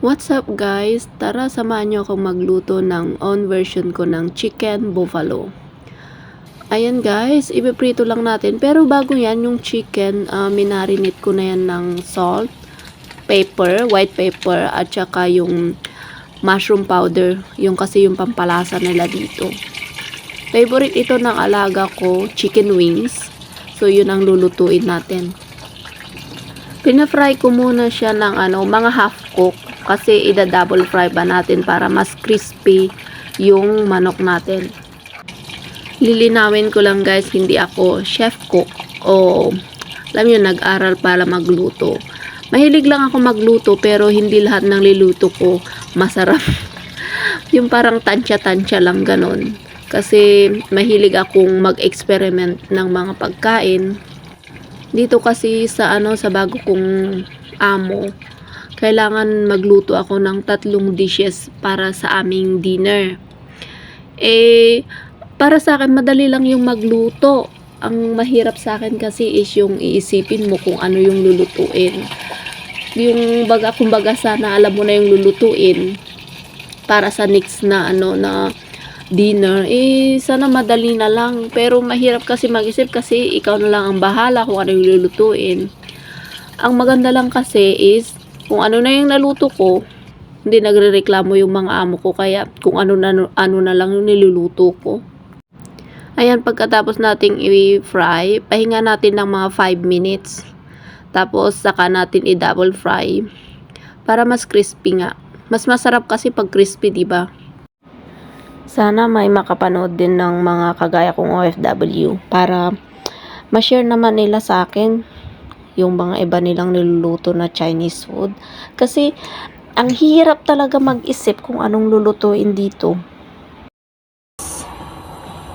What's up guys? Tara samahan niyo akong magluto ng own version ko ng chicken buffalo. Ayan guys, ipiprito lang natin. Pero bago yan, yung chicken, uh, minarinate ko na yan ng salt, pepper, white pepper, at saka yung mushroom powder. Yung kasi yung pampalasa nila dito. Favorite ito ng alaga ko, chicken wings. So yun ang lulutuin natin. Pina-fry ko muna siya ng ano, mga half cook kasi ida-double fry ba natin para mas crispy yung manok natin. Lilinawin ko lang guys, hindi ako chef cook o alam nyo, nag-aral para magluto. Mahilig lang ako magluto pero hindi lahat ng liluto ko masarap. yung parang tansya-tansya lang ganon. Kasi mahilig akong mag-experiment ng mga pagkain. Dito kasi sa ano sa bago kong amo, kailangan magluto ako ng tatlong dishes para sa aming dinner. Eh, para sa akin, madali lang yung magluto. Ang mahirap sa akin kasi is yung iisipin mo kung ano yung lulutuin. Yung baga, kumbaga sana alam mo na yung lulutuin para sa next na ano na dinner, eh sana madali na lang. Pero mahirap kasi mag-isip kasi ikaw na lang ang bahala kung ano yung lulutuin. Ang maganda lang kasi is kung ano na yung naluto ko, hindi nagrereklamo yung mga amo ko kaya kung ano na, ano na lang yung niluluto ko. Ayan, pagkatapos nating i-fry, pahinga natin ng mga 5 minutes. Tapos, saka natin i-double fry para mas crispy nga. Mas masarap kasi pag crispy, di ba? Sana may makapanood din ng mga kagaya kong OFW para ma-share naman nila sa akin yung mga iba nilang niluluto na Chinese food. Kasi, ang hirap talaga mag-isip kung anong lulutuin dito.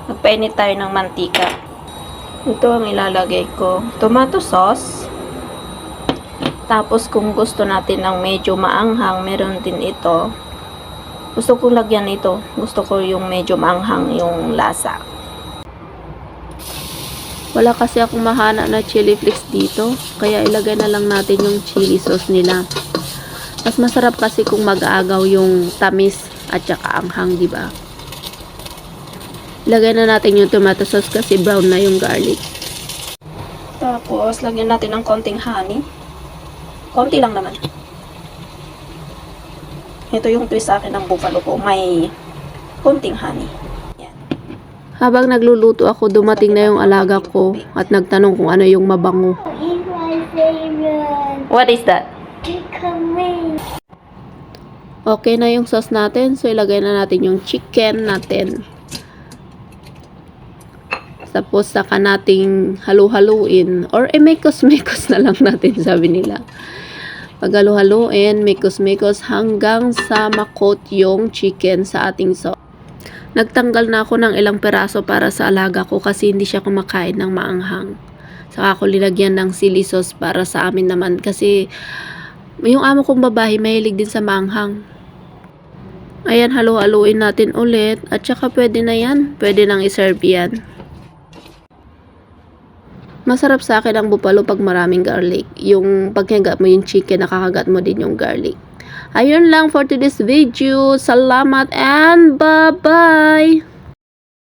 Magpainit tayo ng mantika. Ito ang ilalagay ko. Tomato sauce. Tapos kung gusto natin ng medyo maanghang, meron din ito. Gusto kong lagyan ito. Gusto ko yung medyo maanghang yung lasa. Wala kasi akong mahana na chili flakes dito. Kaya ilagay na lang natin yung chili sauce nila. Mas masarap kasi kung mag-aagaw yung tamis at saka anghang, di ba? Lagay na natin yung tomato sauce kasi brown na yung garlic. Tapos, lagyan natin ng konting honey. Konti lang naman. Ito yung twist sa akin ng buffalo ko. May konting honey. Habang nagluluto ako, dumating na yung alaga ko at nagtanong kung ano yung mabango. What is that? Okay na yung sauce natin. So, ilagay na natin yung chicken natin. Tapos, saka nating halu-haluin. Or, eh, mekos-mekos na lang natin, sabi nila. Pag halu-haluin, mekos-mekos hanggang sa makot yung chicken sa ating sauce. Nagtanggal na ako ng ilang peraso para sa alaga ko kasi hindi siya kumakain ng maanghang. Saka ako linagyan ng chili sauce para sa amin naman kasi yung amo kong babae mahilig din sa maanghang. Ayan, halu-haluin natin ulit. At saka pwede na yan. Pwede nang iserve yan. Masarap sa akin ang bupalo pag maraming garlic. Yung pagkagat mo yung chicken, nakakagat mo din yung garlic. Ayun lang for today's video. Salamat and bye-bye!